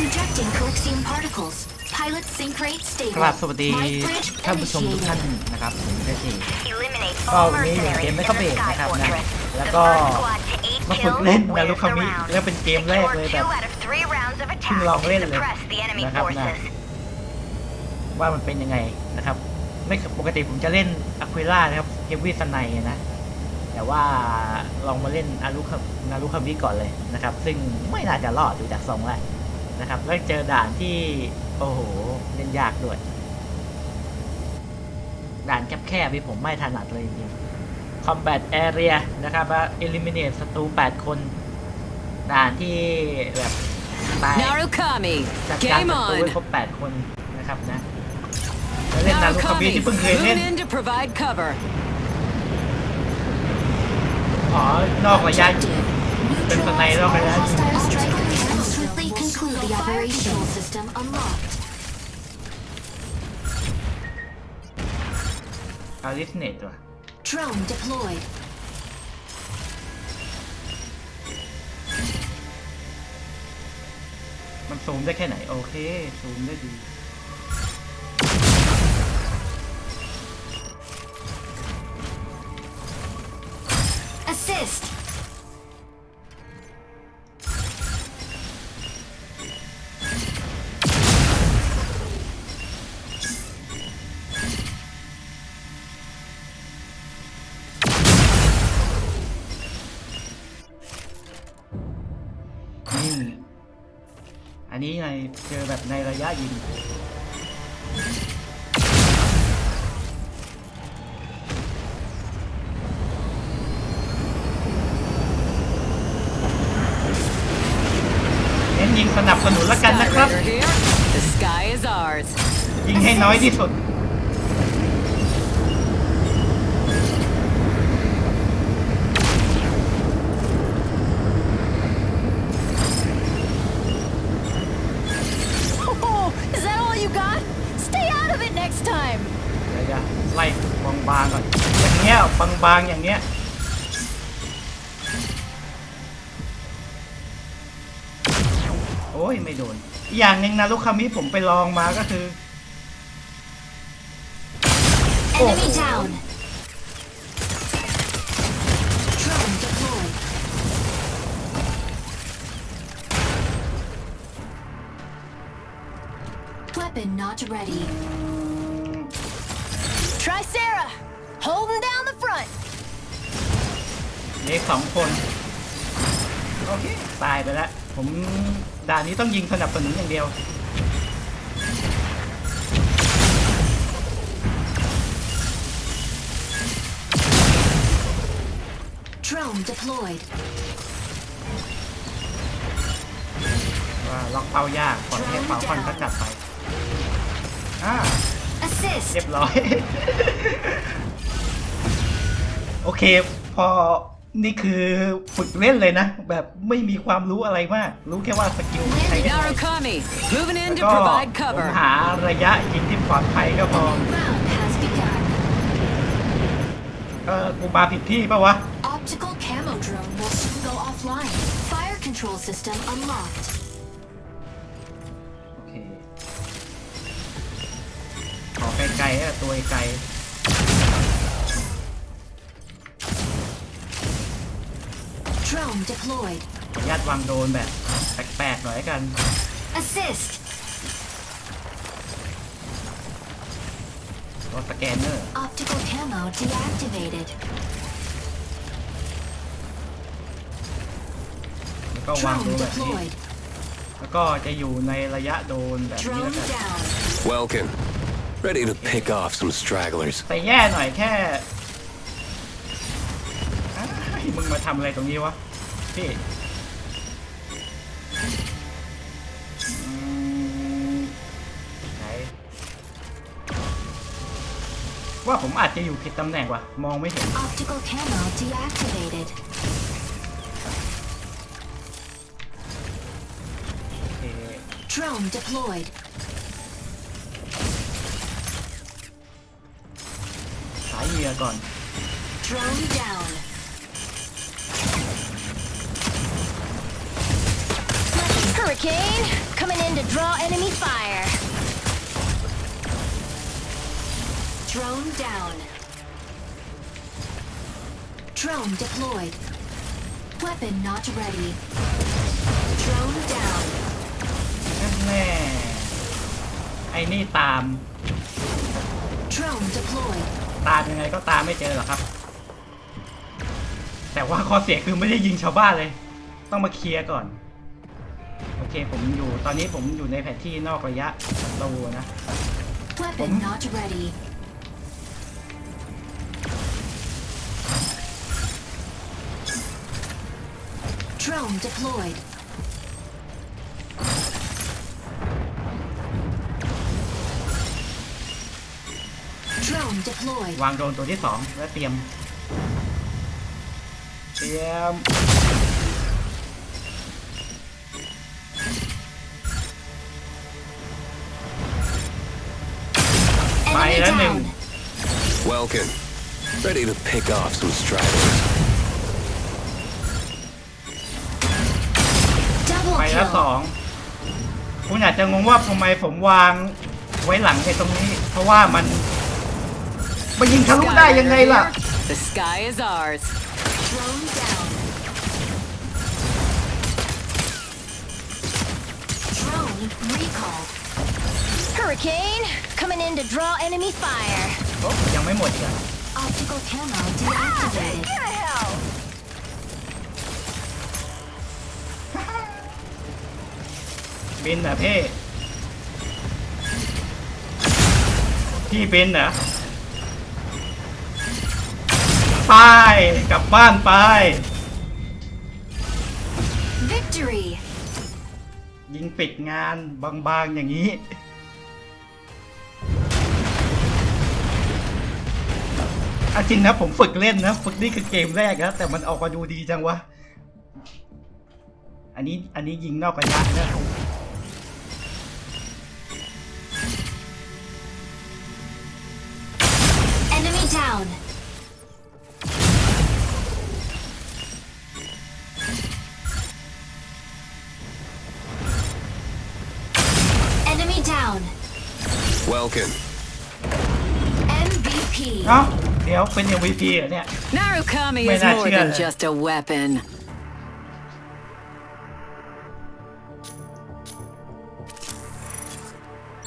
Injecting coaxium particles. Pilot sync rate ก stable. ราบสวัสดี Light bridge ท่านผู้ชมทุกท่าน initiated. นะครับผมเจที Eliminate ก็ all วันนี้อยู่ mercenaries เกม in ไม่ the เข้าเบรก Sky นะครับนะ Fortress. แล้ว The ก็ first squad to eight มาฝึก kills เล่นนา wins รุ the คามิ round. แล้วเป็นเกมแรก Secure เลยแบบ two out of three rounds of เพิ่งลอง attack เล่น to เลย suppress the enemy นะครับนะ forces. ว่ามันเป็นยังไงนะครับ ไม่ปกติผมจะเล่นอะคว i ล่านะครับเฮฟวี่สไนนะ แต่ว่าลองมาเล่นอารุคานารุคามิก่อนเลยนะครับ ซึ่งไม่น่าจะรอดดูจากทรงแล้วนะครับแล้วเจอด่านที่ โอ้โหเล่นยากด้วย ด่านแคบๆที่ผมไม่ถนัดเลยจริงๆ Combat Area นะครับว่า Eliminate ศัตรู 8 คน ด่านที่แบบตาย Narukami, จัดการ game ศัตรู on. ให้ครบ8คนนะครับนะแล้วเล่นนารุคามิ Narukami, ที่เพิ่งเคยเล่น moving in to provide cover. อ๋อนอกระยะ Objective. เป็นสไน Neutralize นอก all ระยะ hostile strike and swiftly conclude the operation. System unlocked. อาริสเนตว่ะ Drone deployed. มันซูมได้แค่ไหน โอเคซูมได้ดี Assist. อันนี้ในเจอแบบในระยะยิง น้อยที่สุด Oh, is that all you got? Stay out of it next time. เดี๋ยวจะไล่บางๆก่อนอย่างเงี้ยบางๆอย่างเงี้ยโอ้ยไม่โดนอีกอย่างหนึ่งนะลูกคามิผมไปลองมาก็คือ Enemy Oh. down. Drone deployed. Weapon not ready. Try Sarah. Holding down the front. เหล็กสองคน โอเค ตายไปแล้ว ผมด่านนี้ต้องยิงสนับสนุนอย่างเดียว Drone deployed. ว่าล็อกเป้ายากปล่อยให้เป้าคอนก็จัดไปอ่า Assist. เรียบร้อย โอเค พอนี่คือฝึกเล่นเลยนะ แบบไม่มีความรู้อะไรมาก รู้แค่ว่าสกิลใช้ยังไง Narukami, moving in แล้ว to ก็ provide ผม cover. หาระยะยิงที่ปลอดภัยก็พอ Round has begun. เออกูมาผิดที่ปะวะ Optical camo drone will soon go offline. Fire control system unlocked. โอเค ขอไกลๆอะตัวไกล Drone deployed. ขออนุญาตวางโดนแบบแปลกๆหน่อยละกัน Assist. ตัวสแกนเนอร์ Optical camo deactivated. ก็วางโด Drone นแบบนี้ deployed. แล้วก็จะอยู่ในระยะโดนแบบนี้ Drone แล้วกัน down. Welkin, ready to pick off some stragglers. แต่แย่หน่อยแค่อ้ายมึงมาทำอะไรตรงนี้วะ พี่อืมไหนว่าผมอาจจะอยู่ผิดตำแหน่งว่ะ มองไม่เห็น Optical camo deactivated. Drone deployed. Drone down. Hurricane, coming in to draw enemy fire. Drone down. Drone deployed. Weapon not ready. Drone down. นั่นแน่ไอ้นี่ตาม Drone deployed. ตามยังไงก็ตามไม่เจอหรอกครับ แต่ว่าข้อเสียคือไม่ได้ยิงชาวบ้านเลย ต้องมาเคลียร์ก่อน โอเคผมอยู่ตอนนี้ผมอยู่ในแผนที่นอกระยะศัตรูนะ Weapon Um. not ready. Drone deployed. โดรน deployed. วางโดรนตัวที่สองแล้วเตรียม เตรียม ไป Enemy แล้วหนึ่ง down. Welcome. Ready to pick off some stragglers. ไป Double แล้วส kill. องคุณอาจจะงงว่าทำไมผมวางไว้หลังไอ้ตรงนี้ เพราะว่ามัน มันยิงทะลุได้ยังไงล่ะ The sky is ours. Drone down. Drone recall. Hurricane, coming in to draw enemy fire. โอ้ยังไม่หมดอีกอะ Optical camo deactivated. Get the hell! บินเหรอพี่พี่บินเหรอ ไป กลับบ้านไป Victory. ยิงปิดงานบางๆอย่างนี้อะจริงนะผมฝึกเล่นนะ ฝึกนี่คือเกมแรกนะแต่มันออกมาดูดีจังวะ อันนี้อันนี้ยิงนอกระยะนะ Welcome. MVP. เอ้าเดี๋ยวเป็น MVP เหรอเนี่ย Narukami May is not more share than that. just a weapon.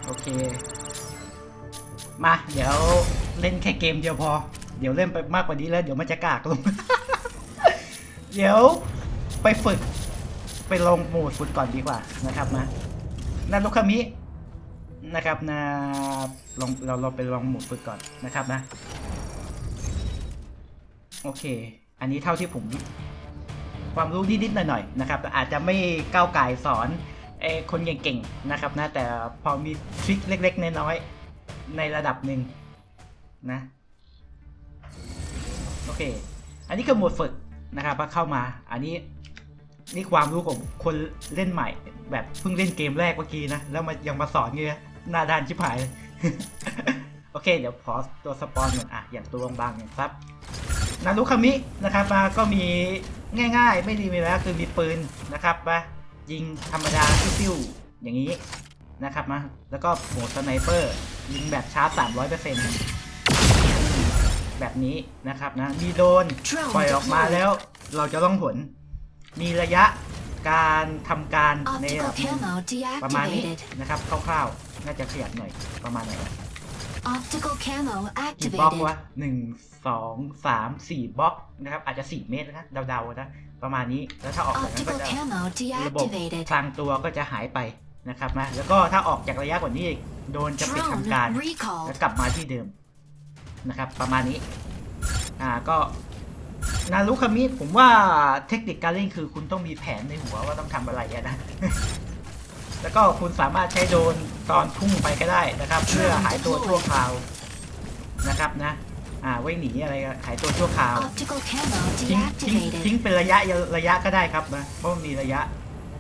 โอเค มาเดี๋ยวเล่นแค่เกมเดียวพอ เดี๋ยวเล่นไปมากกว่านี้แล้ว เดี๋ยวมันจะกากลง เดี๋ยวไปฝึก ไปลงโหมดฝึกก่อนดีกว่านะครับนะนารุคามิ นะครับนะลองเราเราไปลองหมดฝึกก่อนนะครับนะ โอเค อันนี้เท่าที่ผม ความรู้นิดๆหน่อยๆนะครับอาจจะไม่ก้าวไก่สอนเอ่อคนเก่งๆนะครับนะ แต่พอมีทริคเล็ก ๆ น้อยๆในระดับหนึ่งนะ โอเค อันนี้คือหมดฝึกนะครับพอเข้ามา อันนี้นี่ความรู้ของคนเล่นใหม่ แบบเพิ่งเล่นเกมแรกเมื่อกี้นะ แล้วมายังมาสอนเงี้ย หน้าด้านชิบหายเลยโอเค เดี๋ยวขอตัวสปอนก่อนอะอย่างตัวบางๆอย่างครับนารุคามินะครับมาก็มีง่าย ๆ ไม่ดีมีแล้วคือมีปืนนะครับมายิงธรรมดาซิ่วๆอย่างนี้นะครับมาแล้วก็โหมดสไนเปอร์ยิงแบบชาร์จ300%แบบนี้นะครับนะมีโดนปล่อยออกมาแล้วเราจะต้องผล มีระยะ การทำการในระ Optical ดับหนึ่ง camo ประมาณนี้ deactivated. นะครับคร่าวๆ น่าจะขยับหน่อยประมาณไหน Optical camo กี่บล็อก activated. วะหนึ่งสองสามสี่บล็อกนะครับ อาจจะสี่เมตรนะเดาๆนะประมาณนี้แล้วถ้าออกจากนั้นก็ Optical จะ camo ระบบ deactivated. พลางตัวก็จะหายไปนะครับนะแล้วก็ถ้าออกจากระยะกว่านี้อีกโดนจะปิด Drone ทำการ recalled. แล้วกลับมาที่เดิมนะครับ ประมาณนี้อ่าก็ นารุคามิผมว่าเทคนิคการเล่นคือคุณต้องมีแผนในหัวว่าต้องทำอะไรอะนะ แล้วก็คุณสามารถใช้โดรนตอนพุ่งไปก็ได้นะครับ เพื่อหายตัวชั่วคราวนะครับนะ อ่าไว้หนีอะไรก็หายตัวชั่วคราว Optical camo ทิ้งทิ้งทิ้ง deactivated. เป็นระยะระยะก็ได้ครับนะเพราะมันมีระยะ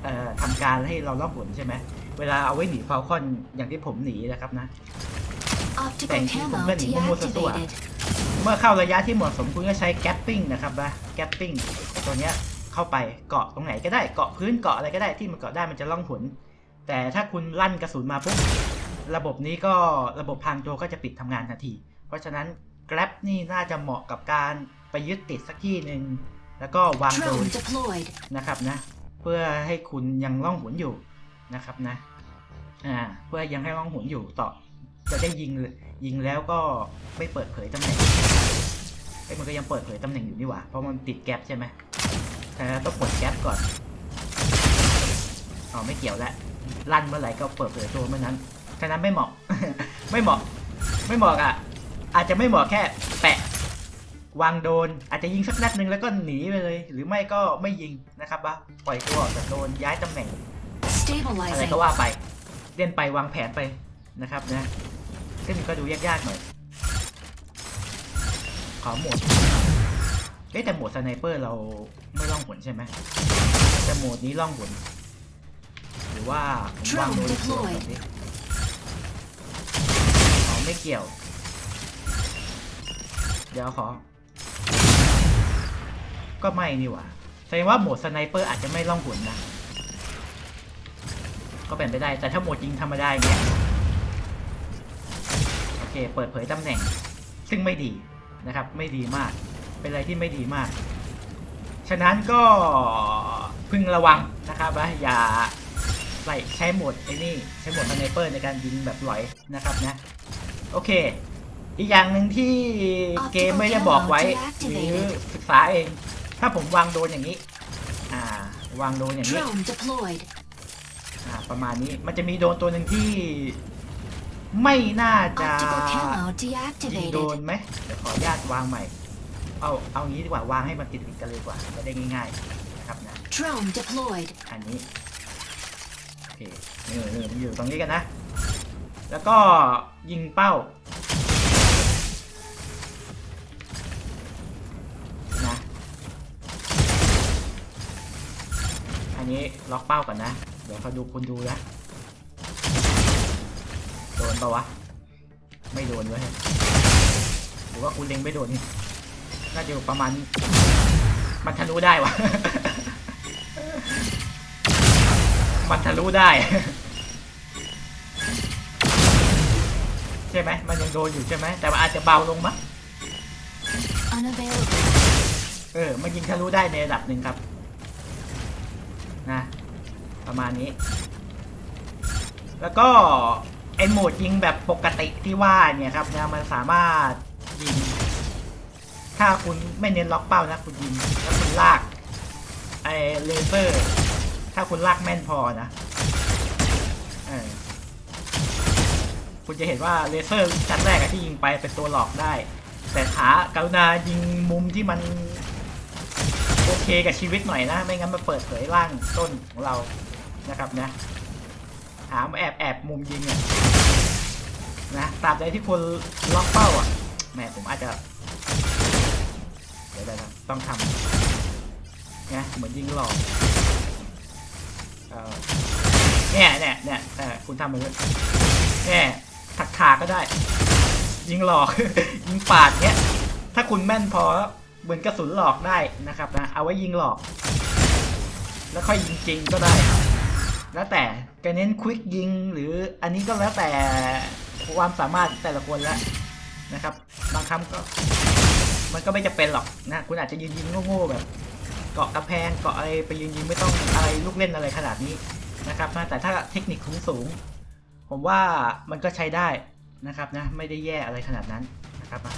เอ่อทำการให้เราล่องหนใช่ไหมเวลาเอาไว้หนีฟาลคอนอย่างที่ผมหนีนะครับนะ Optical Thank you. camo ผมก็หนีมั่วๆซั่ว deactivated. เมื่อเข้าระยะที่เหมาะสมคุณก็ใช้แกปปิ้งนะครับนะแกปปิ้งตัวเนี้ยเข้าไปเกาะตรงไหนก็ได้เกาะพื้นเกาะอะไรก็ได้ที่มันเกาะได้มันจะล่องหนแต่ถ้าคุณลั่นกระสุนมาปุ๊บระบบนี้ก็ระบบพรางตัวก็จะปิดทำงานทันที เพราะฉะนั้น Grab นี่น่าจะเหมาะกับการไปยึดติดสักที่หนึ่งแล้วก็วางโดนนะครับนะ เพื่อให้คุณยังล่องหนอยู่นะครับนะอ่าเพื่อยังให้ล่องหนอยู่ต่อ จะได้ยิงยิงแล้วก็ไม่เปิดเผยตำแหน่งไอ้มันก็ยังเปิดเผยตำแหน่งอยู่นี่หว่าเพราะมันติดแก๊ปใช่ไหมแต่ต้องกดแก๊ปก่อนอ๋อไม่เกี่ยวแล้วลั่นเมื่อไหร่ก็เปิดเผยตัวเมื่อนั้นฉะนั้นไม่เหมาะ ไม่เหมาะ ไม่เหมาะอะ อาจจะไม่เหมาะแค่ แปะ วางโดน อาจจะยิงสักนัดหนึ่งแล้วก็หนีไปเลย หรือไม่ก็ไม่ยิงนะครับว่าปล่อยตัวออกจากโดนย้ายตำแหน่งอะไรก็ว่าไป เล่นไปวางแผนไปนะครับนะ ซึ่งก็ดูยากๆหน่อย ขอหมดเอ๊ะแต่โหมดสไนเปอร์เราไม่ล่องหนใช่ไหมแต่โหมดนี้ล่องหนหรือว่าผมวางโดนอีกตัวก่อนดิอ๋อไม่เกี่ยว เดี๋ยวขอ ก็ไม่นี่หว่าแสดงว่าโหมดสไนเปอร์อาจจะไม่ล่องหนนะ ก็เป็นไปได้ แต่ถ้าโหมดยิงธรรมดาอย่างเงี้ย เปิดเผยตำแหน่ง ซึ่งไม่ดีนะครับ ไม่ดีมาก เป็นอะไรที่ไม่ดีมาก ฉะนั้นก็พึงระวังนะครับว่าอย่าใส่ใช้โหมดไอ้นี่ใช้โหมดสไนเปอร์ในการยิงแบบหลอยนะครับนะ โอเค อีกอย่างหนึ่งที่เกมไม่ได้บอกไว้หรือศึกษาเอง ถ้าผมวางโดนอย่างนี้ อ่าวางโดนอย่างนี้ประมาณนี้มันจะมีโดนตัวหนึ่งที่ ไม่น่าจะ Optical camo ยิงโดน deactivated. ไหมเดี๋ยวขออนุญาตวางใหม่ เอาเอางี้ดีกว่าวางให้มันติดติดๆกันเลยดีกว่าจะได้ง่ายๆนะครับนะ Drone deployed. อันนี้โอเคนี่นี่มันอยู่ตรงนี้กันนะ แล้วก็ยิงเป้านะอันนี้ล็อกเป้าก่อนนะ เดี๋ยวเขาดูคุณดูนะโด นปะวะ ไม่โดนเว้ยหรือว่าคุณเล็งไม่โดนนี่น่าจะอยู่ประมาณ มันทะลุได้วะ มันทะลุได้ ใช่ไหม มันยังโดนอยู่ใช่ไหม แต่ว่าอาจจะเบาลงมั้ง Unavailable. เออ มันยิงทะลุได้ในระดับหนึ่งครับ นะ ประมาณนี้ แล้วก็ ไอโหมดยิงแบบปกติที่ว่าเนี่ยครับนะมันสามารถยิง ถ้าคุณไม่เน้นล็อกเป้านะคุณยิงแล้วคุณลากไอเลเซอร์ ถ้าคุณลากแม่นพอนะเออคุณจะเห็นว่าเลเซอร์ชั้นแรกที่ยิงไปเป็นตัวหลอกได้ แต่ขากรุณายิงมุมที่มันโอเคกับชีวิตหน่อยนะ ไม่งั้นมาเปิดเผยร่างต้นของเรานะครับนะ หาแอบแอบมุมยิงเนี่ยนะตราบใดที่คุณล็อกเป้าอะแหมผมอาจจะเดี๋ยวนะต้องทำนะเหมือนยิงหลอกเออเนี่ยเนี่ยเนี่ยคุณทำไปเลยเนี่ยถักขาก็ได้ ยิงหลอก ยิงปาดเนี้ยถ้าคุณแม่นพอเหมือนกระสุนหลอกได้นะครับนะเอาไว้ยิงหลอก แล้วค่อยยิงจริงก็ได้ แล้วแต่จะเน้นควิกยิงหรืออันนี้ก็แล้วแต่ความสามารถแต่ละคนแล้วนะครับ บางครั้งก็ มันก็ไม่จะเป็นหรอกนะ คุณอาจจะยืนยิงโง่ๆแบบ เกาะกระแพงเกาะอะไรไปยืนยิงไม่ต้องอะไรลูกเล่นอะไรขนาดนี้นะครับนะแต่ถ้าเทคนิคสูงๆผมว่ามันก็ใช้ได้นะครับนะ ไม่ได้แย่อะไรขนาดนั้นนะครับนะ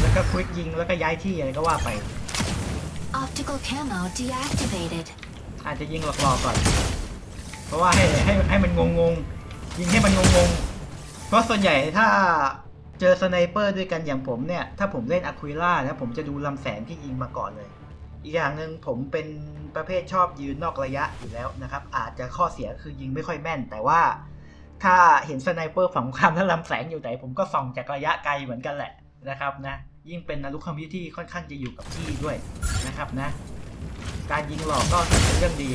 แล้วก็ควิกยิงแล้วก็ย้ายที่อะไรก็ว่าไป Optical camo deactivated. อาจจะยิงหลอกๆก่อน เพราะว่าให้ให้ให้มันงงงๆยิงให้มันงงงๆเพราะส่วนใหญ่ถ้าเจอสไนเปอร์ด้วยกันอย่างผมเนี่ย ถ้าผมเล่นอะควิล่านะผมจะดูลำแสงที่ยิงมาก่อนเลย อีกอย่างหนึ่งผมเป็นประเภทชอบยืนนอกระยะอยู่แล้วนะครับ อาจจะข้อเสียคือยิงไม่ค่อยแม่น แต่ว่าถ้าเห็นสไนเปอร์ฝั่งความแล้วลำแสงอยู่ไหนผมก็ส่องจากระยะไกลเหมือนกันแหละนะครับนะ ยิ่งเป็นนารุคามิที่ค่อนข้างจะอยู่กับที่ด้วยนะครับนะ การยิงหลอกก็เป็นเรื่องดี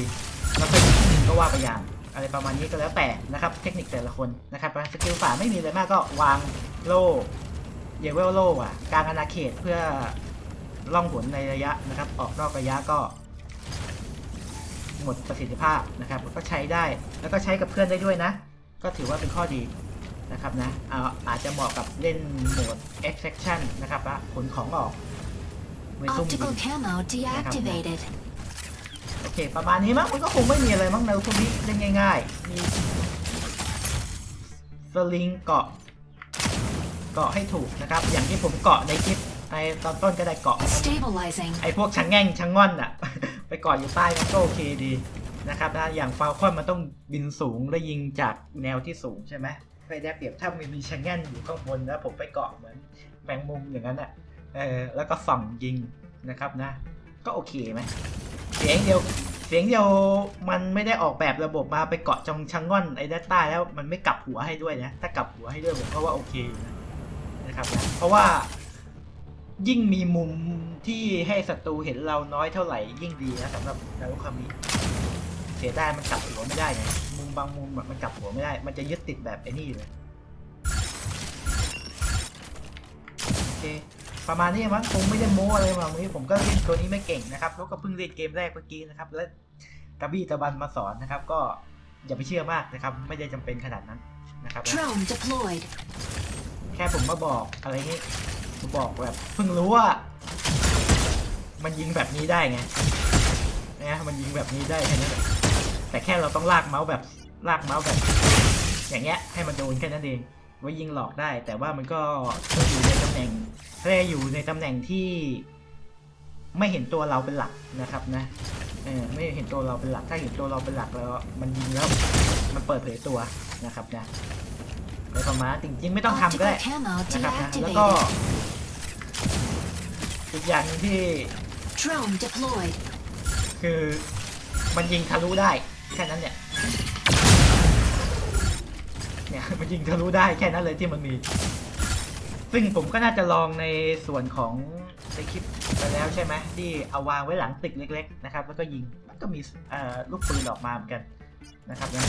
แล้วก็ยิงก็ว่าไปอย่างอะไรประมาณนี้ก็แล้วแต่นะครับ เทคนิคแต่ละคนนะครับสกิลฝ่าไม่มีอะไรมากก็วางโล่เยเวลโลอะกลางอาณาเขตเพื่อล่องหนในระยะนะครับ ออกนอกระยะก็ หมดประสิทธิภาพนะครับ ก็ใช้ได้แล้วก็ใช้กับเพื่อนได้ด้วยนะ ก็ถือว่าเป็นข้อดี นะครับนะเอาอาจจะเหมาะกับเล่นโหมด extraction นะครับละขนของออกไม่ซุ่มยิ Optical ง camo deactivated. โอเค ประมาณนี้มั้งมันก็คงไม่มีอะไรมั้งในพวกนี้เล่นง่ายๆ มีสลิงเกาะ เกาะให้ถูกนะครับ อย่างที่ผมเกาะในคลิปในตอนต้นก็ได้เกาะ Stabilizing. ไอ้พวกชังแง่งชังง่อนอะ ไปเกาะอยู่ใต้มันก็โอเคดีนะครับนะอย่างฟาลคอนมันต้องบินสูงและยิงจากแนวที่สูงใช่ไหม ไม่ได้เปรียบถ้ามันมีชังแง่นอยู่ข้างบนแล้วผมไปเกาะเหมือนแมงมุมอย่างนั้นอะเออแล้วก็ส่องยิงนะครับนะ ก็โอเคไหมเสียงเดียวเสียงเดียวมันไม่ได้ออกแบบระบบมาไปเกาะจงชังง่อนไอ้ด้านใต้แล้วมันไม่กลับหัวให้ด้วยนะถ้ากลับหัวให้ด้วยผมก็ว่าโอเคนะนะครับนะเพราะว่ายิ่งมีมุมที่ให้ศัตรูเห็นเราน้อยเท่าไหร่ยิ่งดีนะสำหรับนารุคามิเสียดายมันกลับหัวไม่ได้ไง บางมุมอะมันกลับหัวไม่ได้ มันจะยึดติดแบบไอ้นี่เลยโอเคประมาณนี้มั้งคงไม่ได้โม้อะไรมาวันนี้ผมก็เล่นตัวนี้ไม่เก่งนะครับ แล้วก็เพิ่งเล่นเกมแรกเมื่อกี้นะครับ และตะบี้ตะบันมาสอนนะครับ ก็อย่าไปเชื่อมากนะครับ ไม่ได้จำเป็นขนาดนั้นนะครับ Drone deployed. แค่ผมมาบอกอะไรนี้มาบอกแบบเพิ่งรู้ว่า มันยิงแบบนี้ได้ไงนะมันยิงแบบนี้ได้แค่นั้นแหละแต่แค่เราต้องลากเมาส์แบบ ลากเมาส์แบบอย่างเงี้ยให้มันโดนแค่นั้นเองไว้ยิงหลอกได้ แต่ว่ามันก็ต้องอยู่ในตำแหน่งแค่อยู่ในตำแหน่งที่ไม่เห็นตัวเราเป็นหลักนะครับนะเออไม่เห็นตัวเราเป็นหลัก ถ้าเห็นตัวเราเป็นหลักแล้ว มันยิงแล้วมันเปิดเผยตัวนะครับนะโดยประมาณจริงๆไม่ต้องทำก็ได้ Optical camo นะครับนะแล้วก็ deactivated. อีกอย่างหนึงที่ Drone deployed. คือมันยิงทะลุได้แค่นั้นเนี่ย เนี่ยมันยิงทะลุได้แค่นั้นเลยที่มันมี ซึ่งผมก็น่าจะลองในส่วนของในคลิปไปแล้วใช่ไหมที่เอาวางไว้หลังตึกเล็ก ๆ นะครับ แล้วก็ยิงมันก็มีลูกปืนออกมาเหมือนกันนะครับนะ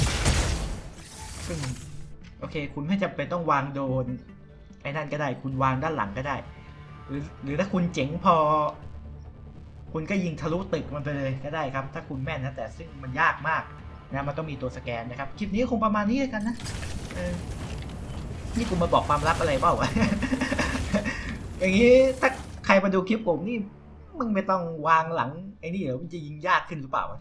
ซึ่งโอเค คุณไม่จำเป็นต้องวางโดนไอ้นั่นก็ได้ คุณวางด้านหลังก็ได้ หรือหรือถ้าคุณเจ๋งพอ คุณก็ยิงทะลุตึกมันไปเลยก็ได้ครับ ถ้าคุณแม่นนะแต่ซึ่งมันยากมากนะมันต้องมีตัวสแกนนะครับ คลิปนี้คงประมาณนี้กันนะ นี่กูมาบอกความลับอะไรเปล่าวะ อย่างนี้ถ้าใครมาดูคลิปผมนี่ มึงไม่ต้องวางหลังไอ้นี่เดี๋ยวมันจะยิงยากขึ้นหรือเปล่าวะ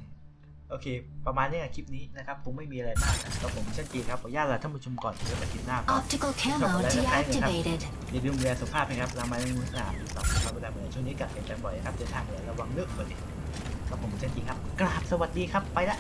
โอเค ประมาณนี้นะคลิปนี้นะครับ ผมไม่มีอะไรมากนะแล้วผมเช่นจีครับ ขออนุญาตลาท่านผู้ชมก่อนเดี๋ยวไปคลิปหน้าครับ Optical camo deactivated. อย่าลืมดูแลสุขภาพนะครับเรามาในมือสามสองครับเวลาเหมือนช่วงนี้กัดเป็นจังบ่อยนะครับเดินทางเลยระวังเลือกอุบัติเหตุครับผมเช่นจริงครับ กราบสวัสดีครับไปละ